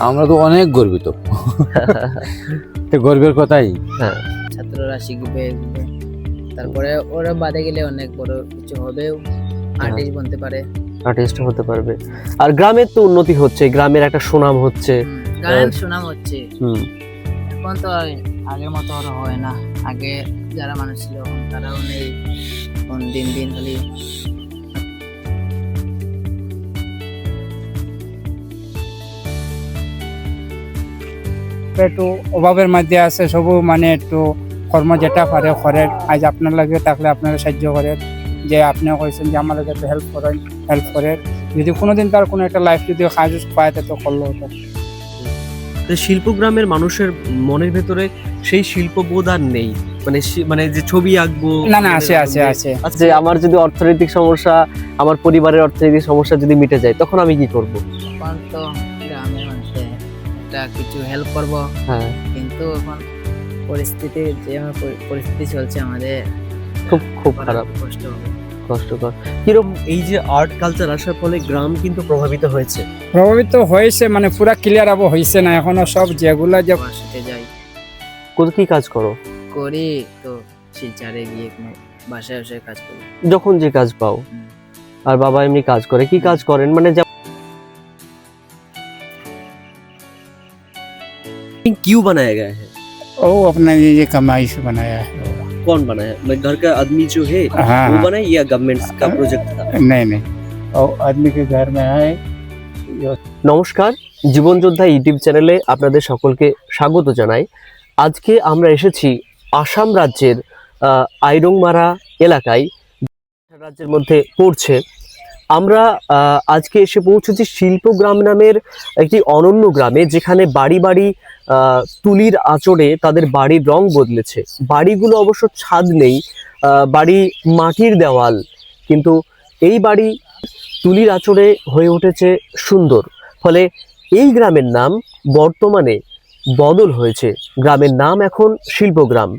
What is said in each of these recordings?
আমরা তো অনেক গর্বিত। তো গর্বের কথাই। হ্যাঁ। ছাত্ররা শিখবে তারপরে ওরা বাদে গেলে অনেক বড় কিছু হবেও। আর্টিস্ট বনতে পারে। আর্টিস্ট হতে পারবে। আর গ্রামের তো উন্নতি হচ্ছে গ্রামের একটা সুনাম হচ্ছে। গান শোনা হচ্ছে। হুম। এখন তো আগের মতো আর হয় না। আগে যারা মানুষ ছিল তারাও নেই। এখন দিন দিন খালি একটু অভাবের মধ্যে আছে সবু মানে একটু কর্ম যেটা পারে করেন। আজ আপনার লাগে থাকলে আপনারা সাহায্য করেন। যে আপনি কইছেন যে আমার লাগে একটু হেল্প করেন হেল্প করেন। যদি কোনোদিন তার কোনো একটা লাইফ যদি কাজ পায় তো করল হতো। তো শিল্পগ্রামের মানুষের মনের ভেতরে সেই শিল্পবোধ আর নেই। মানে মানে যে ছবি আঁকবো না না আছে আছে আছে। যে আমার যদি অর্থনৈতিক সমস্যা আমার পরিবারের অর্থনৈতিক সমস্যা যদি মিটে যায় তখন আমি কি করব? একটা কিছু হেল্প করব। হ্যাঁ। কিন্তু এখন পরিস্থিতি যে পরিস্থিতি চলছে আমাদের খুব খুব খারাপ। কষ্ট কষ্টকর। কীরকম এই যে আর্ট কালচার আসার ফলে গ্রাম কিন্তু প্রভাবিত হয়েছে? প্রভাবিত হয়েছে মানে পুরা ক্লিয়ার আবো হয়েছে না এখনও সব যেগুলা যে যাই। কোথা কি কাজ করো? করি তো শিলচারে গিয়ে বাসায় বাসায় কাজ করি। যখন যে কাজ পাও। আর বাবা এমনি কাজ করে। কি কাজ করেন? মানে क्यों बनाया गया है ओ अपना ये ये कमाई से बनाया है कौन बनाया मैं घर का आदमी जो है हाँ वो हाँ बनाया या गवर्नमेंट का प्रोजेक्ट था नहीं नहीं और आदमी के घर में है जो নমস্কার জীবন যোদ্ধা ইউটিউব চ্যানেলে আপনাদের সকলকে স্বাগত জানাই আজকে আমরা এসেছি আসাম রাজ্যের আহ, আইরংমারা এলাকায় রাজ্যের মধ্যে পড়ছে আমরা আহ, আজকে এসে পৌঁছেছি শিল্পগ্রাম নামের একটি অনন্য গ্রামে যেখানে বাড়ি বাড়ি আহ, তুলির আঁচড়ে তাদের বাড়ির রং বদলেছে। বাড়িগুলো অবশ্য ছাদ নেই বাড়ি মাটির দেওয়াল, কিন্তু এই বাড়ি তুলির আঁচড়ে হয়ে উঠেছে সুন্দর। ফলে এই গ্রামের নাম বর্তমানে বদল হয়েছে। গ্রামের নাম এখন শিল্পগ্রাম।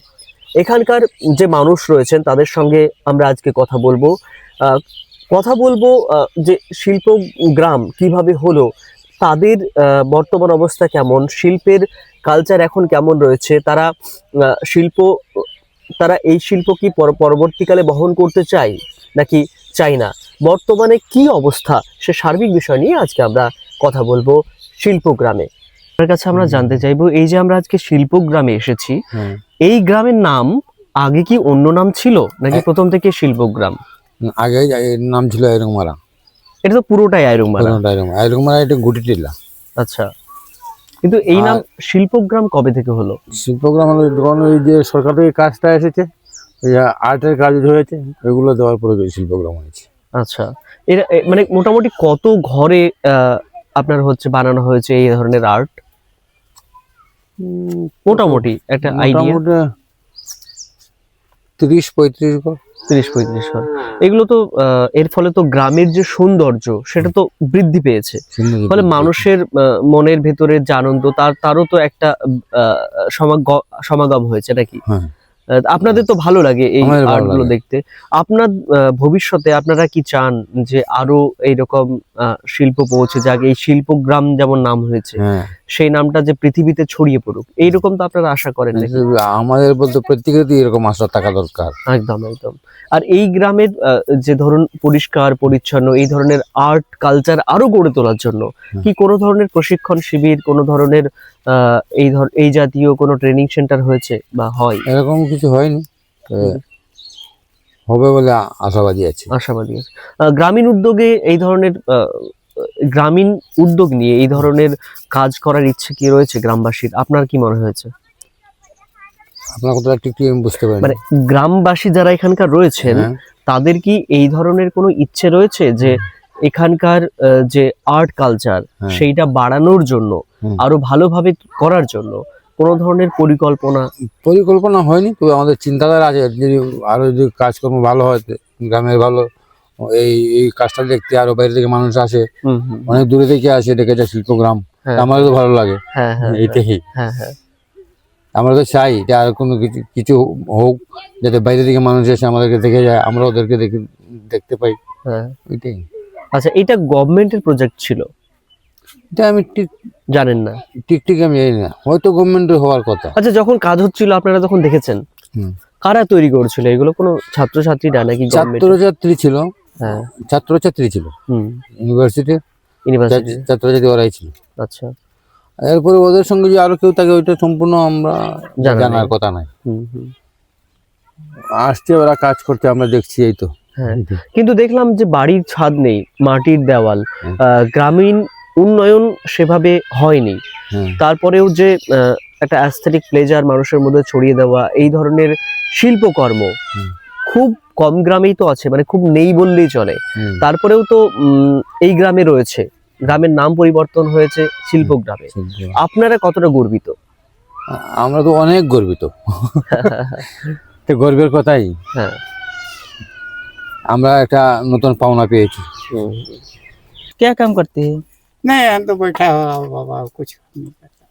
এখানকার যে মানুষ রয়েছেন, তাদের সঙ্গে আমরা আজকে কথা বলব। কথা বলব যে শিল্প গ্রাম কীভাবে হলো তাদের বর্তমান অবস্থা কেমন? শিল্পের কালচার এখন কেমন রয়েছে? তারা শিল্প তারা এই শিল্প কি পর- পরবর্তীকালে বহন করতে চায় নাকি চাই না? বর্তমানে কি অবস্থা? সে সার্বিক বিষয় নিয়ে আজকে আমরা কথা বলব শিল্পগ্রামে আপনার কাছে আমরা জানতে চাইব এই যে আমরা আজকে শিল্পগ্রামে এসেছি। এই গ্রামের নাম আগে কি অন্য নাম ছিল নাকি প্রথম থেকে শিল্পগ্রাম আগে নাম ছিল আইরংমারা এটা তো পুরোটাই আইরুমালা আইরংমারা আইরংমারা এটা গুটি টিলা। আচ্ছা। কিন্তু এই নাম শিল্পগ্রাম কবে থেকে হলো? শিল্পগ্রাম হলো যখন ওই যে সরকার থেকে কাজটা এসেছে ওই আর্টের কাজ হয়েছে ওইগুলো দেওয়ার পরে শিল্পগ্রাম হয়েছে। আচ্ছা। এরা এ- মানে মোটামুটি কত ঘরে আপনার হচ্ছে বানানো হয়েছে এই ধরনের আর্ট? মোটামুটি একটা আইডিয়া তিরিশ পঁয়ত্রিশ ঘর। তিরিশ পঁয়ত্রিশ ঘর এগুলো তো আহ, এর ফলে তো গ্রামের যে সৌন্দর্য সেটা তো বৃদ্ধি পেয়েছে। ফলে মানুষের মনের ভেতরে যে আনন্দ তার তারও তো একটা সমাগম হয়েছে নাকি? হ্যাঁ। আপনাদের তো ভালো লাগে এই আমাদের ভালো আর্টগুলো লাগে। দেখতে। আপনার ভবিষ্যতে আপনারা কি চান যে আরও এইরকম শিল্প পৌঁছে যাক? এই শিল্পগ্রাম যেমন নাম হয়েছে হ্যাঁ। সেই নামটা যে পৃথিবীতে ছড়িয়ে পড়ুক এইরকম তো আপনারা আশা করেন আমাদের বলতে প্রত্যেকেরই এরকম আশা থাকা দরকার। একদম একদম। আর এই গ্রামের যে ধরুন পরিষ্কার পরিচ্ছন্ন এই ধরনের আর্ট কালচার আরও গড়ে তোলার জন্য কি কোনো ধরনের প্রশিক্ষণ শিবির কোনো ধরনের এই ধর এই জাতীয় কোনো ট্রেনিং সেন্টার হয়েছে বা হয়? এরকম কিছু হয়নি হবে বলে আশাবাদী আছে। আশাবাদী আছে। গ্রামীণ উদ্যোগে এই ধরনের গ্রামীণ উদ্যোগ নিয়ে এই ধরনের কাজ করার ইচ্ছে কি রয়েছে গ্রামবাসীর? আপনার কি মনে হয়েছে? আপনার কথাটা ঠিক ঠিক আমি বুঝতে পারি মানে গ্রামবাসী যারা এখানকার রয়েছেন তাদের কি এই ধরনের কোনো ইচ্ছে রয়েছে যে এখানকার যে আর্ট কালচার হ্যাঁ। সেইটা বাড়ানোর জন্য আরও ভালোভাবে করার জন্য কোনো ধরনের পরিকল্পনা? পরিকল্পনা হয়নি তবে আমাদের চিন্তাধারা আছে যদি আরও যদি কাজকর্ম ভালো হয় গ্রামের ভালো এই এই কাজটা দেখতে আরও বাইরে থেকে মানুষ আসে অনেক দূরে থেকে আসে দেখেছে শিল্পগ্রাম হ্যাঁ। আমারও তো ভালো লাগে হ্যাঁ হ্যাঁ হ্যাঁ হ্যাঁ। আমরা তো চাই যে আর কোনো কিছু কিছু হোক যাতে বাইরে থেকে মানুষ এসে আমাদেরকে দেখে যায় আমরা ওদেরকে দেখে দেখতে পাই হ্যাঁ। ওইটাই। আচ্ছা এটা গভর্নমেন্টের প্রজেক্ট ছিল? এটা আমি ঠিক জানেন না। ঠিক ঠিক আমি জানি না। হয়তো গভর্নমেন্টের হওয়ার কথা। আচ্ছা যখন কাজ হচ্ছিল আপনারা তখন দেখেছেন? হুম। কারা তৈরি করছিল? এগুলো কোনো ছাত্রছাত্রীরা নাকি গভর্নমেন্ট ছাত্রছাত্রী ছিল। হ্যাঁ। ছাত্রছাত্রী ছিল। হুম। ইউনিভার্সিটি ইউনিভার্সিটি ছাত্রছাত্রী ওরাই ছিল। আচ্ছা। এরপরে ওদের সঙ্গে যে আরও কেউ থাকে ওইটা সম্পূর্ণ আমরা জানা জানার কথা নাই। হুম হুম। আসছে ওরা কাজ করতে আমরা দেখছি এই তো। কিন্তু দেখলাম যে বাড়ির ছাদ নেই মাটির দেওয়াল গ্রামীণ উন্নয়ন সেভাবে হয়নি। হ্যাঁ তারপরেও যে একটা অ্যাস্থেটিক প্লেজার মানুষের মধ্যে ছড়িয়ে দেওয়া এই ধরনের শিল্পকর্ম খুব কম গ্রামেই তো আছে মানে খুব নেই বললেই চলে। তারপরেও তো এই গ্রামে রয়েছে। গ্রামের নাম পরিবর্তন হয়েছে শিল্প গ্রামে। আপনারা কতটা গর্বিত? আমরা তো অনেক গর্বিত। তো গর্বের কথাই। হ্যাঁ। আমরা একটা নতুন পাওনা পেয়েছি क्या काम करते हैं नहीं हम तो बैठा हुआ बाबा कुछ नहीं करता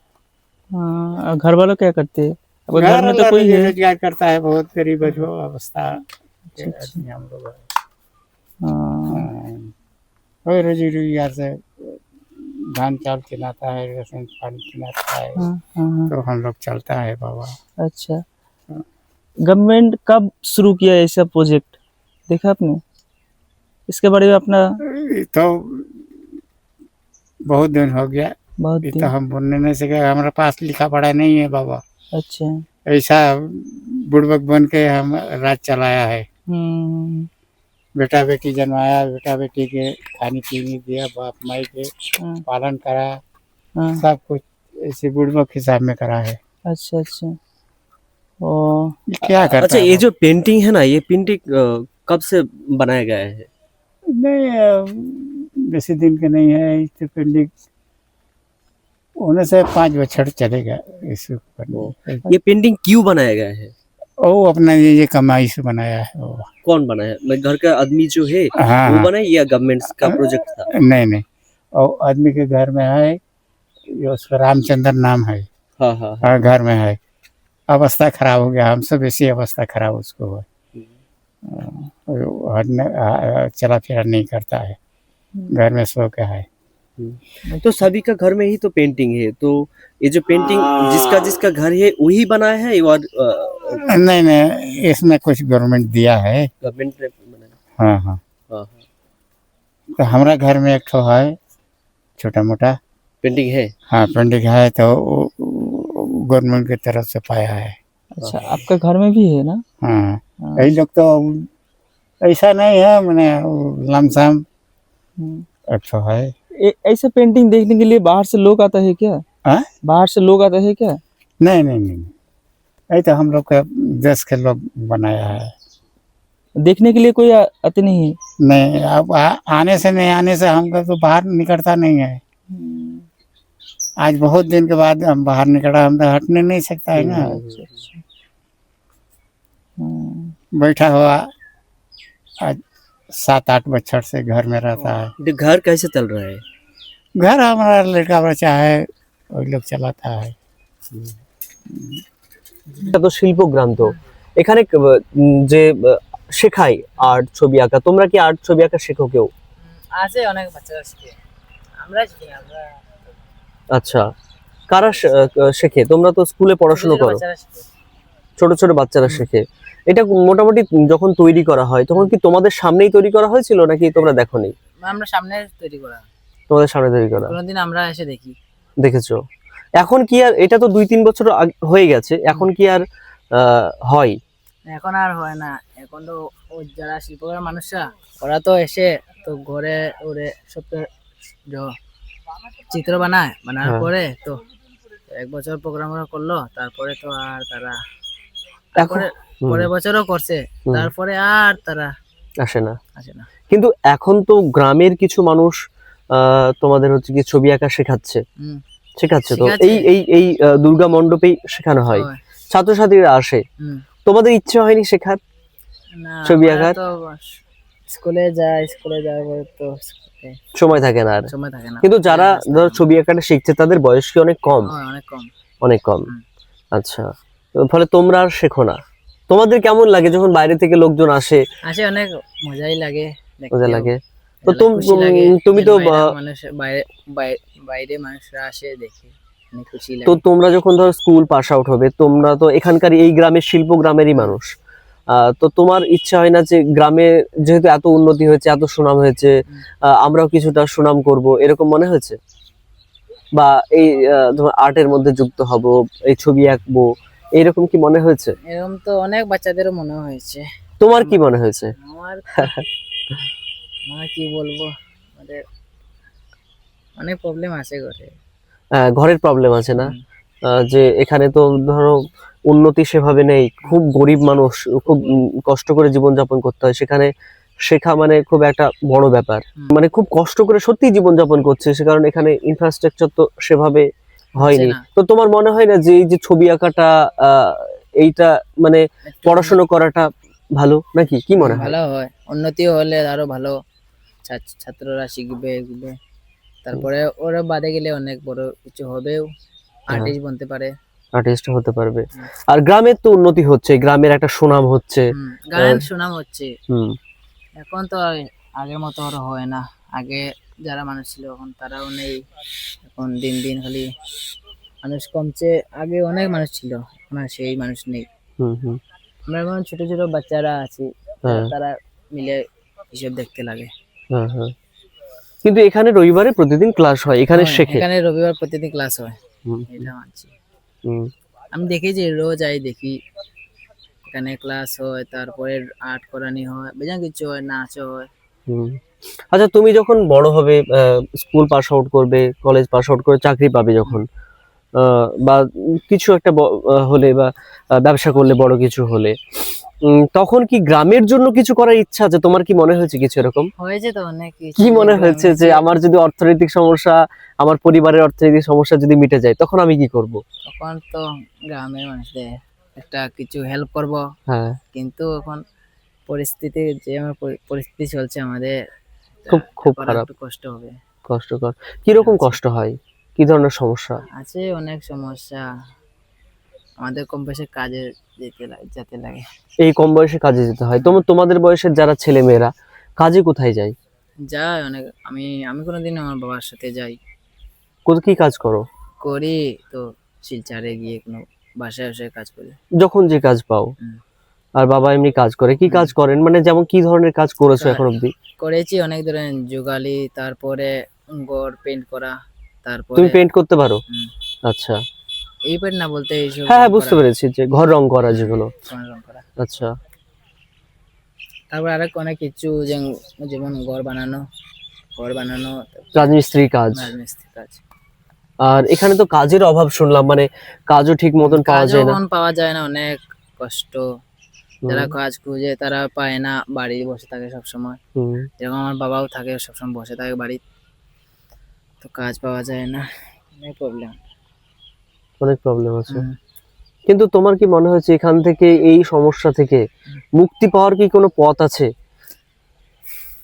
हाँ, और घर वालों क्या करते हैं आपके घर में तो वाला कोई है रोजगार करता है बहुत गरीब है जो अवस्था के अच्छा, अच्छा। आदमी हम लोग हैं। हाँ, हाँ। कोई रोजी रोजगार से धान चावल खिलाता है राशन पानी खिलाता है हाँ, हाँ, तो हम लोग चलता है बाबा अच्छा गवर्नमेंट कब शुरू किया ऐसा प्रोजेक्ट देखा आपने? इसके बारे में अपना ये तो बहुत दिन हो गया। बहुत ये दिन। तो हम बोलने नहीं सके हमारे पास लिखा पढ़ा नहीं है बाबा। अच्छा। ऐसा बुड़बक बन के हम राज चलाया है। हम्म, बेटा बेटी जन्माया बेटा बेटी के खाने पीने दिया बाप माई के हाँ, पालन करा हाँ, सब कुछ ऐसे बुड़बक हिसाब में करा है। अच्छा अच्छा। ओ। क्या करता अच्छा ये जो पेंटिंग है ना ये पेंटिंग कब से बनाया गया है? नहीं अ, दिन के नहीं है इस होने से पाँच बछड़ चलेगा इस ये पेंटिंग क्यों बनाया गया है? वो अपना ये ये कमाई से बनाया है वो। कौन बनाया? मैं घर का आदमी जो है हाँ वो हाँ। बनाया या गवर्नमेंट का प्रोजेक्ट था? नहीं नहीं। और आदमी के घर में है ये उसका रामचंद्र नाम है। हाँ हाँ हाँ। हाँ घर में है। अवस्था खराब हो गया हमसे बेसी अवस्था खराब उसको है वो हटने आ- चला फिरा नहीं करता है। घर में सो के है। तो सभी का घर में ही तो पेंटिंग है तो ये जो पेंटिंग जिसका जिसका घर है वही बनाया है और नहीं नहीं इसमें कुछ गवर्नमेंट दिया है। गवर्नमेंट ने बनाया? हाँ हाँ। हाँ हाँ। तो हमारा घर में एक ठो है छोटा मोटा पेंटिंग है? हाँ पेंटिंग है तो गवर्नमेंट की तरफ़ से पाया है। अच्छा आपका घर में भी है ना? हाँ। हाँ, यही लोग तो ऐसा नहीं है मैंने लमसम। हम्म। ठो है। ए- ऐसा पेंटिंग देखने के लिए बाहर से लोग आता है क्या? हाँ? बाहर से लोग आते हैं क्या? नहीं नहीं नहीं। तो हम लोग के देश के लोग बनाया है। देखने के लिए कोई आ, आते नहीं है? नहीं अब आ, आने से नहीं आने से हमको तो बाहर निकलता नहीं है। आज बहुत दिन के बाद हम बाहर निकला हम तो हटने नहीं सकता है ना। अच्छा अच्छा। हम्म, बैठा हुआ आज सात आठ बच्चर से घर में रहता है ये घर कैसे चल रहा है घर हमारा लड़का बच्चा है वही लोग चलाता है এটা তো শিল্পগ্রাম তো এখানে ক- উম, যে আহ, শেখায় আর্ট ছবি আঁকা তোমরা কি আর্ট ছবি আঁকা শেখো কেউ আছে অনেক বাচ্চারা শিখে আমরা শিখি আমরা আচ্ছা কারা শে- আহ, শেখে তোমরা তো স্কুলে পড়াশোনা ছোট ছোট করো বাচ্চারা শিখে ছোট ছোট বাচ্চারা শেখে এটা মোটামুটি যখন তৈরি করা হয় তখন কি তোমাদের সামনেই তৈরি করা হয়েছিল নাকি তোমরা দেখোনি? আমরা সামনে তৈরি করা। তোমাদের সামনে তৈরি করা। কোনোদিন আমরা এসে দেখি। দেখেছ? এখন কি আর এটা তো দুই তিন বছর হয়ে গেছে এখন কি আর হয়? এখন আর হয় না। এখন তো যারা শিল্পকার মানুষরা ওরা তো এসে তো ঘরে ওরে সব চিত্র বানায় বানার হ্যাঁ। পরে তো এক বছর প্রোগ্রাম করল তারপরে তো আর তারা পরের বছরও করছে তারপরে আর তারা আসে না। আসে না। কিন্তু এখন তো গ্রামের কিছু মানুষ আহ, তোমাদের হচ্ছে কি ছবি আঁকা শেখাচ্ছে। শেখাচ্ছে তো। এই এই এই দুর্গা মণ্ডপেই শেখানো হয়। হয়। ছাত্রছাত্রীরা আসে। তোমাদের ইচ্ছে হয়নি শেখার? ছবি আঁকার? স্কুলে যায় স্কুলে যাওয়ার পরে তো সময় থাকে না আর। সময় থাকে না। কিন্তু যারা ধর ছবি আঁকাটা শিখছে তাদের বয়স কি অনেক কম? অনেক কম। অনেক কম। আচ্ছা। ফলে তোমরা আর শেখো না। তোমাদের কেমন লাগে যখন বাইরে থেকে লোকজন আসে? আসে অনেক মজাই লাগে মজা লাগে। তো তুম- তো, বাইরে মানুষরা আসে দেখে। তো তোমরা যখন ধরো স্কুল পাস আউট হবে তোমরা তো এখানকার এই গ্রামের শিল্প গ্রামেরই মানুষ। আহ, তো তোমার ইচ্ছা হয় না যে গ্রামে যেহেতু এত উন্নতি হয়েছে এত সুনাম হয়েছে আমরাও কিছুটা সুনাম করব এরকম মনে হয়েছে? বা এই তোমার আর্টের মধ্যে যুক্ত হব এই ছবি আঁকবো এইরকম কি মনে হয়েছে? এরকম তো অনেক বাচ্চাদেরও মনে হয়েছে। তোমার কি মনে হয়েছে? আমার আমার কি বলব? আমাদের অনেক প্রবলেম আছে ঘরে। ঘরের প্রবলেম আছে না? যে এখানে তো ধরো উন্নতি সেভাবে নেই। খুব গরিব মানুষ খুব কষ্ট করে জীবনযাপন করতে হয়। সেখানে শেখা মানে খুব একটা বড় ব্যাপার। মানে খুব কষ্ট করে সত্যি জীবনযাপন করছে। সে কারণে এখানে ইনফ্রাস্ট্রাকচার তো সেভাবে হয়নি। তো তোমার মনে হয় না যে এই যে ছবি আঁকাটা এইটা মানে পড়াশোনা করাটা ভালো নাকি? কি মনে হয়? ভালো হয়। উন্নতি হলে আরও ভালো ছাত্ররা শিখবে এগুবে তারপরে ওরা বাদে গেলে অনেক বড় কিছু হবেও। আর্টিস্ট বনতে পারে। আর্টিস্ট হতে পারবে। আর গ্রামের তো উন্নতি হচ্ছে গ্রামের একটা সুনাম হচ্ছে। গান সুনাম হচ্ছে। হুম। এখন তো আগের মতো আর হয় না। আগে যারা মানুষ ছিল এখন তারাও নেই। এখন দিন দিন খালি মানুষ কমছে। আগে অনেক মানুষ ছিল এখন আর সেই মানুষ নেই। আমরা এখন ছোট ছোট বাচ্চারা আছি হ্যাঁ। তারা মিলে হিসেব দেখতে লাগে। হ্যাঁ হ্যাঁ। কিন্তু এখানে রবিবারে প্রতিদিন ক্লাস হয় এখানে শেখে। এখানে রবিবার প্রতিদিন ক্লাস হয়। হুম, এটা মানছি। আমি দেখি যে রোজ আই দেখি এখানে ক্লাস হয় তারপরে আর্ট করানি হয় বেজান কিছু হয় নাচ হয়। হুম। আচ্ছা তুমি যখন বড় হবে স্কুল পাস আউট করবে কলেজ পাস আউট করে চাকরি পাবে যখন বা কিছু একটা হলে বা ব্যবসা করলে বড় কিছু হলে তখন কি গ্রামের জন্য কিছু করার ইচ্ছা আছে? তোমার কি মনে হয়েছে কিছু এরকম? হয়েছে তো অনেক কি মনে হয়েছে যে আমার যদি অর্থনৈতিক সমস্যা আমার পরিবারের অর্থনৈতিক সমস্যা যদি মিটে যায় তখন আমি কি করব? তখন তো গ্রামের মানুষদের একটা কিছু হেল্প করব। হ্যাঁ। কিন্তু এখন পরিস্থিতি যে আমার পরিস্থিতি চলছে আমাদের খুব খুব খারাপ। কষ্ট হবে। কষ্টকর। কীরকম কষ্ট হয়? কি ধরনের সমস্যা? আছে অনেক সমস্যা। আমাদের কম বয়সে কাজে যেতে লাগে যেতে লাগে। এই কম বয়সে কাজে যেতে হয়। তোমার তোমাদের বয়সের যারা ছেলে মেয়েরা কাজে কোথায় যায়? যাই অনেক আমি আমি কোনোদিন আমার বাবার সাথে যাই। কোথা কি কাজ করো? করি তো শিলচারে গিয়ে কোনো বাসায় বসে কাজ করি। যখন যে কাজ পাও। আর বাবা এমনি কাজ করে। কি কাজ করেন? মানে যেমন কি ধরনের কাজ করেছ এখন অবধি? করেছি অনেক ধরনের যুগালি তারপরে ঘর পেন্ট করা তারপরে তুমি পেন্ট করতে পারো? আচ্ছা। এই পেন্ট না বলতে এইসব হ্যাঁ হ্যাঁ বুঝতে পেরেছি যে ঘর রং করা যেগুলো। রং করা। আচ্ছা। তারপর আরেক অনেক কিছু যেমন ঘর বানানো ঘর বানানো রাজমিস্ত্রি কাজ। রাজমিস্ত্রি কাজ। আর এখানে তো কাজের অভাব শুনলাম মানে কাজও ঠিক মতন পাওয়া যায় না। পাওয়া যায় না অনেক কষ্ট। যারা কাজ খুঁজে তারা পায় না বাড়ি বসে থাকে সব সময় হুম। যেরকম আমার বাবাও থাকে সবসময় বসে থাকে বাড়ি তো কাজ পাওয়া যায় না অনেক প্রবলেম অনেক প্রবলেম আছে। কিন্তু তোমার কি মনে হচ্ছে এখান থেকে এই সমস্যা থেকে মুক্তি পাওয়ার কি কোনো পথ আছে?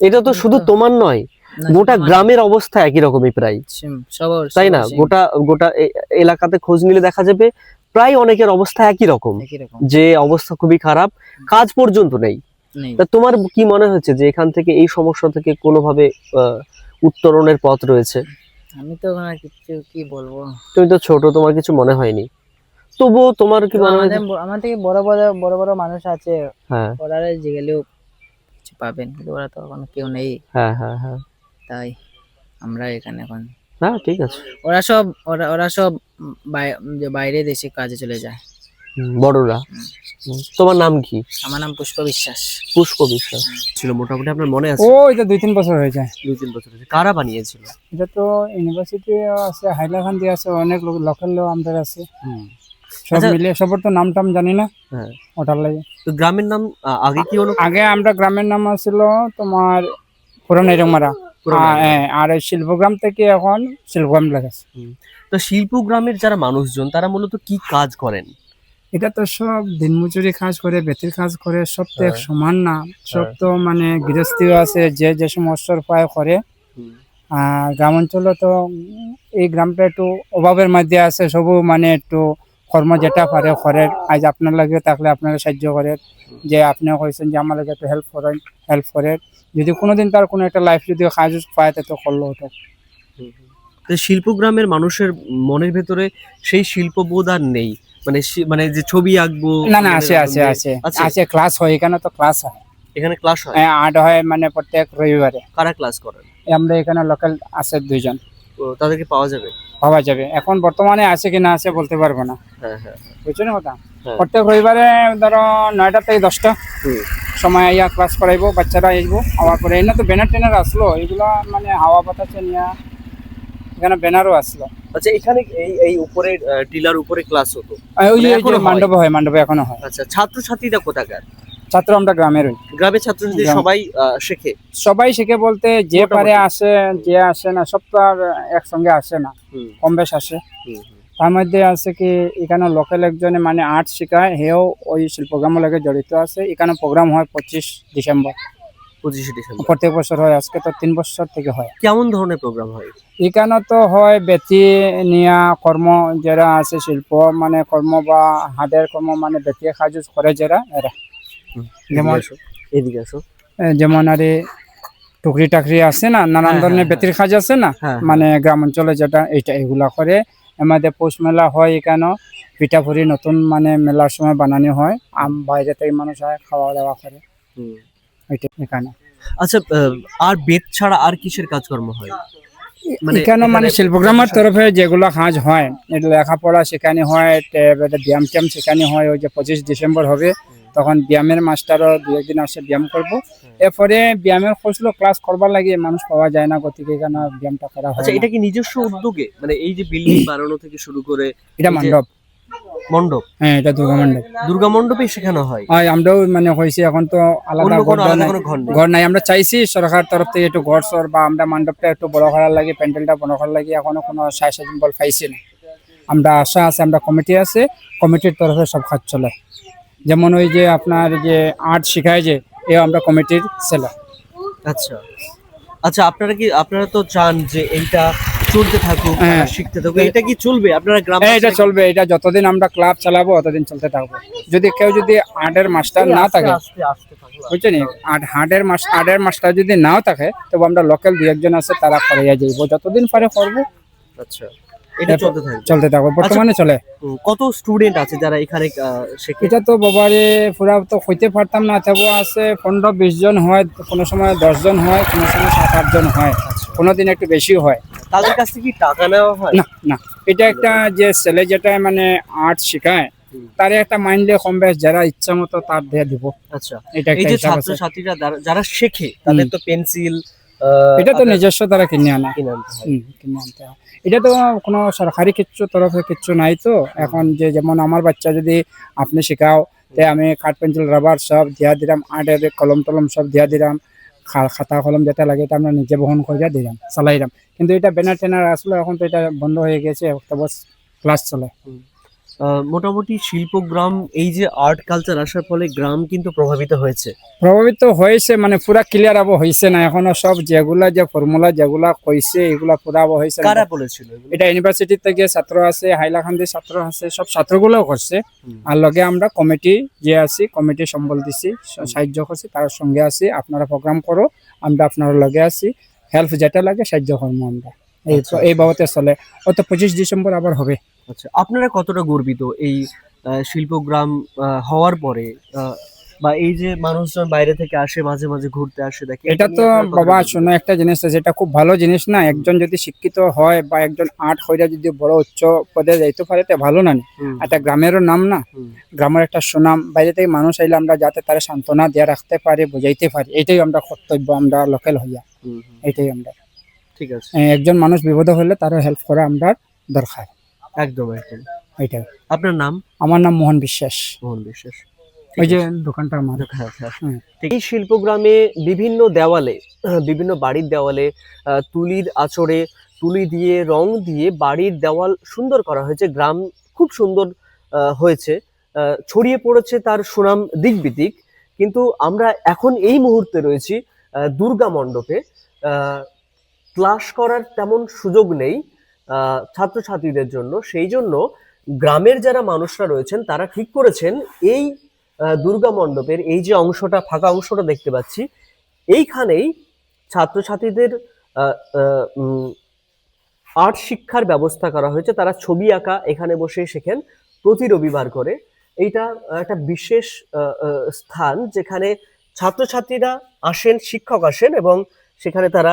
এটা তো শুধু তোমার নয় গোটা গ্রামের অবস্থা একই রকমই প্রায়। তাই না? গোটা গোটা এলাকাতে খোঁজ নিলে দেখা যাবে প্রায় অনেকের অবস্থা একই রকম যে অবস্থা খুবই খারাপ কাজ পর্যন্ত নেই। তা তোমার কি মনে হচ্ছে যে এখান থেকে এই সমস্যা থেকে কোনোভাবে উত্তরণের পথ রয়েছে? আমি তো কিছু কি বলব? তুমি তো ছোট তোমার কিছু মনে হয়নি। তবুও তোমার কি মনে হয় আমার থেকে বড় বড় বড় বড় মানুষ আছে হ্যাঁ। ওরা যে গেলেও কিছু পাবেন কিন্তু ওরা তো এখন কেউ নেই। হ্যাঁ হ্যাঁ হ্যাঁ। তাই আমরা এখানে এখন। হ্যাঁ ঠিক আছে। ওরা সব ওরা ওরা সব বাইরে দেশে কাজে চলে যায়। বড়রা? তোমার নাম কি? আমার নাম পুষ্প বিশ্বাস। পুষ্প বিশ্বাস। ছিল মোটামুটি আপনার মনে আছে? ও এটা দুই তিন বছর হয়ে যায় দুই তিন বছর হয়েছে। কারা বানিয়েছিল? এটা তো ইউনিভার্সিটি আছে হাইলাকান্দি আছে অনেক লোক লোকাল লোক আমাদের আছে। সব আচ্ছা। মিলে সবার তো নাম টাম জানি না। হ্যাঁ। ওটার লাগে। তো গ্রামের নাম আগে কি হলো? আগে আমরা গ্রামের নাম ছিল তোমার পুরান এরমারা হ্যাঁ আর শিল্পগ্রাম থেকে এখন শিল্পগ্রাম লেগেছে। তো শিল্প গ্রামের যারা মানুষজন তারা মূলত কি কাজ করেন? এটা তো সব দিনমজুরি কাজ করে বেতির কাজ করে সব তো এক হ্যাঁ। সমান না। সব হ্যাঁ। তো মানে গৃহস্থীও আছে যে যে সমস্যার পায় করে। আর গ্রাম অঞ্চলে তো এই গ্রামটা একটু অভাবের মধ্যে আছে সবু মানে একটু কর্ম যেটা পারে করে। আজ আপনার লাগে থাকলে আপনারা সাহায্য করে। যে আপনি কইছেন যে আমার লাগে একটু হেল্প করেন হেল্প করে। যদি কোনোদিন তার কোনো একটা লাইফ যদি কাজ পায় তো করল ওটা। শিল্পগ্রামের মানুষের মনের ভেতরে সেই শিল্পবোধ আর নেই। মানে মানে যে ছবি আঁকবো না না আছে আছে আছে আছে? ক্লাস হয় এখানে তো ক্লাস হয়। এখানে ক্লাস হয়? হ্যাঁ, আর্ট হয় মানে প্রত্যেক রবিবারে। কারা ক্লাস করেন? আমরা এখানে লোকাল আছে দুইজন। তাদেরকে পাওয়া যাবে? পাওয়া যাবে। এখন বর্তমানে আছে কি না আছে বলতে পারব না। হ্যাঁ হ্যাঁ বুঝছ না কথা? হ্যাঁ। প্রত্যেক রবিবারে ধরো নয়টা থেকে দশটা। সময় আইয়া ক্লাস করাইবো বাচ্চারা আসব আবার করে এনে তো ব্যানার টেনার আসলো এগুলো মানে হাওয়া বাতাসে নিয়ে এখানে ব্যানারও আসলো। আচ্ছা এখানে এই এই উপরে টিলার উপরে ক্লাস হতো ওই যে মানে যে হয়? মণ্ডপে হয় মণ্ডপে এখনও হয়। আচ্ছা ছাত্রছাত্রীরা কোথাকার? ছাত্র আমরা গ্রামের। গ্রামের ছাত্রছাত্রী। সবাই শেখে? সবাই শেখে বলতে যে পারে আসে যে আসে না সব তো আর একসঙ্গে আসে না। কম বেশ আসে। তার মধ্যে আছে কি এখানে লোকাল একজনে মানে আর্ট শেখায় হেও ওই শিল্পগ্রামের লগে জড়িত আছে। এখানে প্রোগ্রাম হয় পঁচিশ ডিসেম্বর। পঁচিশে ডিসেম্বর। প্রত্যেক বছর হয় আজকে তো তিন বছর থেকে হয়। কেমন ধরনের প্রোগ্রাম হয়? এখানে তো হয় বেতি নিয়া কর্ম যারা আছে শিল্প মানে কর্ম বা হাতের কর্ম মানে বেতি কাজ করে যারা এরা। যেমন এদিকে আসো, যেমন আরে টুকরি টাকরি আছে না নানান হ্যাঁ, ধরনের হ্যাঁ, বেতির কাজ আছে না হ্যাঁ মানে গ্রাম অঞ্চলে যেটা এইটা এগুলা করে। আমাদের পৌষ মেলা হয় এখানে পিঠাপুরি নতুন মানে মেলার সময় বানানো হয়। আম বাইরে থেকে মানুষ হয় খাওয়া দাওয়া করে এখানে। আচ্ছা আর বেদ ছাড়া আর কিসের কাজকর্ম হয়? মানে এখানে মানে শিল্পগ্রামের তরফে যেগুলো কাজ হয় এটা লেখাপড়া শেখানো হয় ব্যায়াম ট্যায়াম শেখানো হয় ওই যে পঁচিশ ডিসেম্বর হবে তখন ব্যায়ামের মাস্টারও দু একদিন আসে ব্যায়াম করব। এরপরে ব্যায়ামের খোঁজলো ক্লাস করবার লাগে মানুষ পাওয়া যায় না গতিকে এখানে ব্যায়ামটা করা হয় আচ্ছা এটা কি নিজস্ব উদ্যোগে? মানে এই যে বিল্ডিং বানানো থেকে শুরু করে এটা মণ্ডপ। মণ্ডপ? হ্যাঁ এটা দুর্গা মণ্ডপ। দুর্গা মণ্ডপে শেখানো হয়? আমরাও মানে হয়েছে এখন তো আলাদা ঘর নাই। আমরা চাইছি সরকার তরফ থেকে একটু ঘর সর বা আমরা মণ্ডপটা একটু বড় করার লাগে প্যান্ডেলটা বড় করার লাগে এখনও কোনো সাহায্য বল পাইছি না। আমরা আশা আছে আমরা কমিটি আছে কমিটির তরফে সব কাজ চলে। যেমন ওই যে আপনার যে আর্ট শেখায় যে এ আমরা কমিটির ছেলে আচ্ছা। আচ্ছা আপনারা কি আপনারা তো চান যে এইটা চলতে থাকুক হ্যাঁ। শিখতে থাকুক এটা কি চলবে? আপনারা গ্রাম হ্যাঁ এটা চলবে। এটা যতদিন আমরা ক্লাব চালাবো ততদিন চলতে থাকব। যদি কেউ যদি আর্টের মাস্টার না থাকে বুঝছেন আর হার্টের মাস হার্টের মাস্টার যদি নাও থাকে তবে আমরা লোকাল দু একজন আছে তারা করাইয়া যাইব। যতদিন পারে করব। আচ্ছা এটা চলতে থাকবে। চলতে থাকব। বর্তমানে চলে। কত স্টুডেন্ট আছে যারা এখানে আহ, শেখে? এটা তো বাবারে পুরা তো হইতে পারতাম না তবু আছে পনেরো বিশ জন হয় কোনো সময় দশ জন হয় কোনো সময় সাত আট জন হয়। কোনো দিন একটু বেশি হয়। তাদের কাছ থেকে টাকা নেওয়া হয়? না না। এটা একটা যে ছেলে যেটা মানে আর্ট শেখায়। তার একটা মাইন্ডে কম বেশ যারা ইচ্ছা মতো তার দিয়ে দিব। আচ্ছা। এটা এই যে হিসাব আছে। ছাত্রছাত্রীরা যারা- শেখে তাদের তো পেন্সিল এটা তো নিজস্ব তারা কিনে আনা। কিনে আনতে হয়। এটা তো কোনো সরকারি কিচ্ছু তরফে কিচ্ছু নাই তো। এখন যে যেমন আমার বাচ্চা যদি আপনি শেখাও তে আমি কাঠ পেন্সিল রাবার সব দিয়া দিলাম আর্টের কলম টলম সব দিয়া দিলাম খাতা কলম যেটা লাগে এটা আমরা নিজে বহন করে দিলাম চালাইলাম কিন্তু এটা ব্যানার ট্যানার আসলো, এখন তো এটা বন্ধ হয়ে গেছে তবে ক্লাস চলে। মোটামুটি শিল্পগ্রাম এই যে আর্ট কালচার আসার ফলে গ্রাম কিন্তু প্রভাবিত হয়েছে। প্রভাবিত হয়েছে মানে পুরা ক্লিয়ার আবো হয়েছে না এখনও সব যেগুলা যে ফর্মুলা যেগুলা কইছে এগুলা পুরা আবো হয়েছে কারা বলেছিল এটা ইউনিভার্সিটি থেকে ছাত্র আছে হাইলাকান্দি ছাত্র আছে সব ছাত্রগুলোও করছে। আর লগে আমরা কমিটি যে আছি কমিটি সম্বল দিছি সাহায্য করছি তার সঙ্গে আছি আপনারা প্রোগ্রাম করো আমরা আপনার লগে আছি হেল্প যেটা লাগে সাহায্য করব আমরা। এই আচ্ছা, এই বাবতে চলে। অত পঁচিশ ডিসেম্বর আবার হবে। আচ্ছা আপনারা কতটা গর্বিত এই শিল্পগ্রাম হওয়ার পরে বা এই যে মানুষজন বাইরে থেকে আসে মাঝে মাঝে ঘুরতে আসে দেখে এটা তো বাবা? শোনো একটা জিনিস আছে যেটা খুব ভালো জিনিস না একজন যদি শিক্ষিত হয় বা একজন আর্ট হইয়া যদি বড় উচ্চ পদে যাইতে পারে তো ভালো না একটা গ্রামেরও নাম না গ্রামের একটা সুনাম বাইরে থেকে মানুষ আইলে আমরা যাতে তারা সান্ত্বনা দিয়ে রাখতে পারি বুঝাইতে পারি এটাই আমরা কর্তব্য আমরা লোকাল হইয়া। এটাই আমরা। ঠিক আছে। একজন মানুষ বিপদ হলে তারও হেল্প করা আমরা দরকার। একদম একদম। এটাই আপনার নাম? আমার নাম মোহন বিশ্বাস। মোহন বিশ্বাস। ওই যে দোকানটা আমার হ্যাঁ, হ্যাঁ। ঠিক। এই শিল্পগ্রামে বিভিন্ন দেওয়ালে বিভিন্ন বাড়ির দেওয়ালে তুলির আচরে তুলি দিয়ে রং দিয়ে বাড়ির দেওয়াল সুন্দর করা হয়েছে। গ্রাম খুব সুন্দর হয়েছে। ছড়িয়ে পড়েছে তার সুনাম দিক বিদিক। কিন্তু আমরা এখন এই মুহূর্তে রয়েছি দুর্গা মণ্ডপে। ক্লাস করার তেমন সুযোগ নেই। ছাত্রছাত্রীদের জন্য। সেই জন্য গ্রামের যারা মানুষরা রয়েছেন, তারা ঠিক করেছেন এই দুর্গা মণ্ডপের এই যে অংশটা, ফাঁকা অংশটা দেখতে পাচ্ছি, এইখানেই ছাত্রছাত্রীদের আর্ট শিক্ষার ব্যবস্থা করা হয়েছে। তারা ছবি আঁকা এখানে বসে শেখেন, প্রতি রবিবার করে। এইটা একটা বিশেষ স্থান যেখানে ছাত্রছাত্রীরা আসেন, শিক্ষক আসেন এবং সেখানে তারা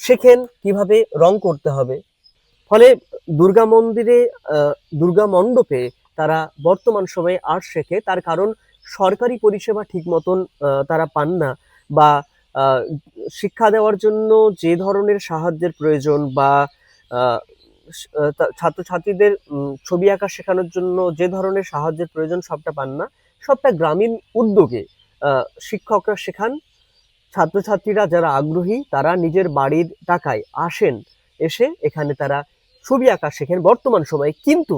শেখেন কীভাবে রং করতে হবে। ফলে দুর্গা মন্দিরে দুর্গা মণ্ডপে তারা বর্তমান সময়ে আর্ট শেখে, তার কারণ সরকারি পরিষেবা ঠিক মতন তারা পান না বা শিক্ষা দেওয়ার জন্য যে ধরনের সাহায্যের প্রয়োজন বা ছাত্রছাত্রীদের ছবি আঁকা শেখানোর জন্য যে ধরনের সাহায্যের প্রয়োজন সবটা পান না। সবটা গ্রামীণ উদ্যোগে শিক্ষকরা শেখান। ছাত্রছাত্রীরা যারা আগ্রহী, তারা নিজের বাড়ির টাকায় আসেন, এসে এখানে তারা ছবি আঁকা শেখেন বর্তমান সময়ে। কিন্তু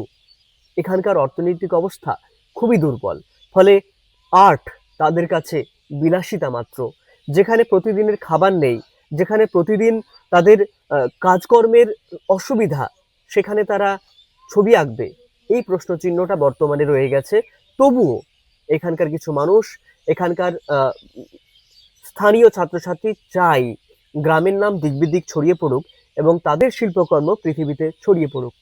এখানকার অর্থনৈতিক অবস্থা খুবই দুর্বল। ফলে আর্ট তাদের কাছে বিলাসিতা মাত্র। যেখানে প্রতিদিনের খাবার নেই, যেখানে প্রতিদিন তাদের কাজকর্মের অসুবিধা, সেখানে তারা ছবি আঁকবে। এই প্রশ্ন চিহ্নটা বর্তমানে রয়ে গেছে। তবুও এখানকার কিছু মানুষ, এখানকার স্থানীয় ছাত্রছাত্রী চাই। গ্রামের নাম দিক ছড়িয়ে পড়ুক এবং তাদের শিল্পকর্ম পৃথিবীতে ছড়িয়ে পড়ুক।